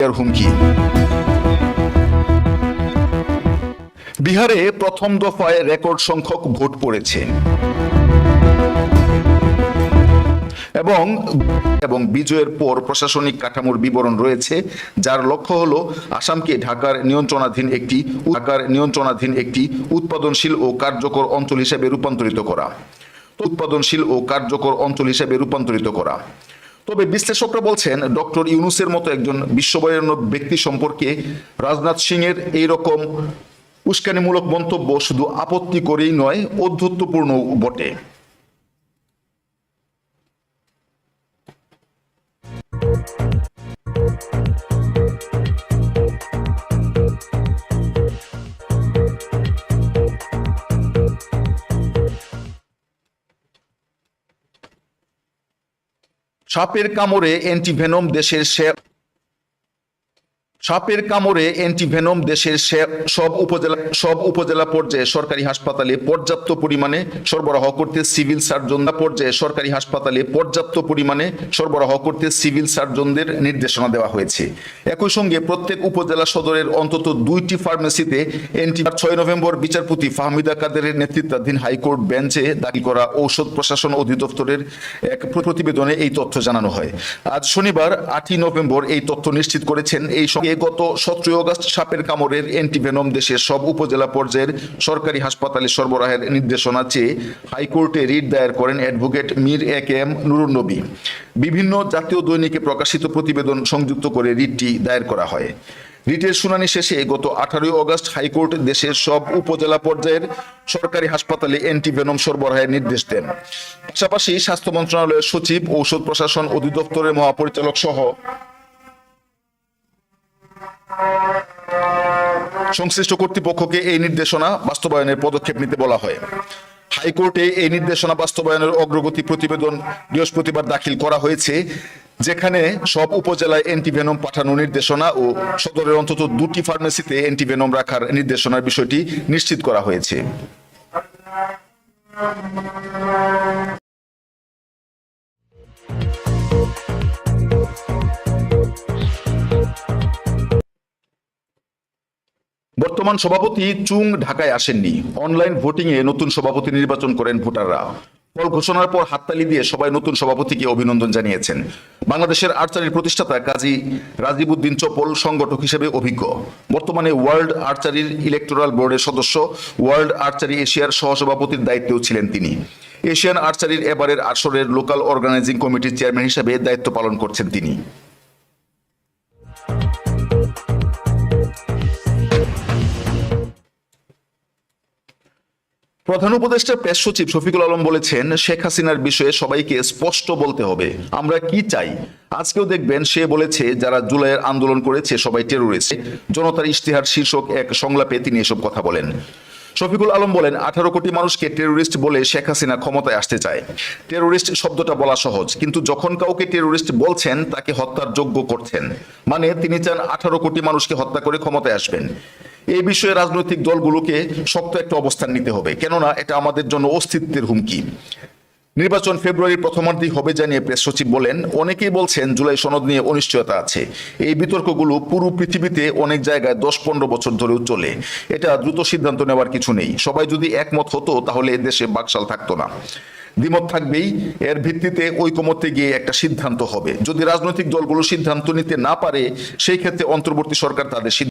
এর হুমকি। বিহারে প্রথম দফায় রেকর্ড সংখ্যক ভোট পড়েছে। এবং এবং বিজয়ের পর প্রশাসনিক কাঠামোর বিবরণ রয়েছে, যার লক্ষ্য হলো আসামকে ঢাকার নিয়ন্ত্রণাধীন একটি ঢাকার নিয়ন্ত্রণাধীন একটি উৎপাদনশীল ও কার্যকর অঞ্চল হিসেবে রূপান্তরিত করা। উৎপাদনশীল ও কার্যকর অঞ্চল হিসেবে রূপান্তরিত করা। তবে বিশ্লেষকরা বলছেন, ডক্টর ইউনুসের মতো একজন বিশ্ববরেণ্য ব্যক্তি সম্পর্কে রাজনাথ সিং এর এইরকম উস্কানিমূলক মন্তব্য শুধু আপত্তি করেই নয় অধ্যত্বপূর্ণ বটে। সাপের কামড়ে অ্যান্টিভেনম দেশের সাপের কামড়ে অ্যান্টিভেনম দেশের সব উপজেলা সব উপজেলা পর্যায়ে সরকারি হাসপাতালে পর্যাপ্ত পরিমাণে সরবরাহ করতে সিভিল সার্জন পর্যায়ে সরকারি হাসপাতালে পর্যাপ্ত পরিমাণে সরবরাহ করতে সিভিল সার্জনদের নির্দেশনা দেওয়া হয়েছে। একই সঙ্গে প্রত্যেক উপজেলা সদরের অন্তত দুইটি ফার্মেসিতে অ্যান্টি ছয় নভেম্বর বিচারপতি ফাহমিদা কাদেরের নেতৃত্বাধীন হাইকোর্ট বেঞ্চে দাখিল করা ঔষধ প্রশাসন অধিদপ্তরের এক প্রতিবেদনে এই তথ্য জানানো হয়। আজ শনিবার আটই নভেম্বর এই তথ্য নিশ্চিত করেছেন এই সঙ্গে গত সতেরোই অগস্ট সাপের কামড়ের অ্যান্টিভেনম দেশের সব উপজেলা পর্যায়ের সরকারি হাসপাতালে সরবরাহের নির্দেশনা চেয়ে হাইকোর্টে রিট দায়ের করেন advocate Mir A K M Nurun Nabi বিভিন্ন জাতীয় দৈনিকে প্রকাশিত প্রতিবেদন সংযুক্ত করে রিটটি দায়ের করা হয়। রিটের শুনানি শেষে গত আঠারোই অগস্ট হাইকোর্ট দেশের সব উপজেলা পর্যায়ের সরকারি হাসপাতালে অ্যান্টিভেনম সরবরাহের নির্দেশ দেন। পাশাপাশি স্বাস্থ্য মন্ত্রণালয়ের সচিব, ঔষধ প্রশাসন অধিদপ্তরের মহাপরিচালক সহ সংশ্লিষ্ট কর্তৃপক্ষকে এই নির্দেশনা বাস্তবায়নের পদক্ষেপ নিতে বলা হয়। হাইকোর্টে এই নির্দেশনা বাস্তবায়নের অগ্রগতি প্রতিবেদন বৃহস্পতিবার দাখিল করা হয়েছে, যেখানে সব উপজেলায় অ্যান্টিভেনম পাঠানোর নির্দেশনা ও সদরের অন্তত দুটি ফার্মেসিতে অ্যান্টিভেনম রাখার নির্দেশনার বিষয়টি নিশ্চিত করা হয়েছে। বর্তমান সভাপতি চুং ঢাকায় আসেননি। অনলাইন ভোটিং এ নতুন সভাপতি নির্বাচন করেন ভোটাররা। ফল ঘোষণার পর হাততালি দিয়ে সবাই নতুন সভাপতিকে অভিনন্দন জানিয়েছেন। বাংলাদেশের আর্চারির প্রতিষ্ঠাতা কাজী রাজীব উদ্দিন চপল সংগঠক হিসেবে অভিজ্ঞ। বর্তমানে ওয়ার্ল্ড আর্চারির ইলেকটোরাল বোর্ডের সদস্য, ওয়ার্ল্ড আর্চারি এশিয়ার সহসভাপতির দায়িত্বেও ছিলেন তিনি। এশিয়ান আর্চারির এবারের আসরের লোকাল অর্গানাইজিং কমিটির চেয়ারম্যান হিসেবে দায়িত্ব পালন করছেন তিনি। প্রধান উপদেষ্টা প্রেস সচিব শফিকুল আলম বলেছেন, শেখ হাসিনার বিষয়ে সবাইকে স্পষ্ট বলতে হবে। আমরা কি চাই? আজকেও দেখবেন সে বলেছে, যারা জুলাইয়ের আন্দোলন করেছে সবাই টেরোরিস্ট। জনতার ইশতেহার শীর্ষক এক সংলাপে তিনি এসব কথা বলেন। শফিকুল আলম বলেন, আঠারো কোটি মানুষকে টেরোরিস্ট বলে শেখ হাসিনা ক্ষমতায় আসতে চায়। টেরোরিস্ট শব্দটা বলা সহজ, কিন্তু যখন কাউকে টেরোরিস্ট বলছেন, তাকে হত্যার যোগ্য করছেন। মানে তিনি চান আঠারো কোটি মানুষকে হত্যা করে ক্ষমতায় আসবেন। এই বিষয়ে রাজনৈতিক দলগুলোকে শক্ত একটা অবস্থান নিতে হবে। কেননা এটা আমাদের জন্য অস্তিত্বের হুমকি। নির্বাচন ফেব্রুয়ারির প্রথমার্ধেই হবে জানিয়ে প্রেস সচিব বলেন, অনেকেই বলছেন জুলাই সনদ নিয়ে অনিশ্চয়তা আছে। এই বিতর্কগুলো পুরো পৃথিবীতে অনেক জায়গায় দশ পনেরো বছর ধরেও চলে। এটা দ্রুত সিদ্ধান্ত নেওয়ার কিছু নেই। সবাই যদি একমত হতো, তাহলে দেশে বাকশাল থাকতো না। দ্বিমত থাকবেই, এর ভিত্তিতে ঐকমত্যে গিয়ে একটা সিদ্ধান্ত হবে। যদি রাজনৈতিক দলগুলো সিদ্ধান্ত নিতে না পারে, সেই ক্ষেত্রে অন্তর্বর্তী সরকার তাদের সিদ্ধান্ত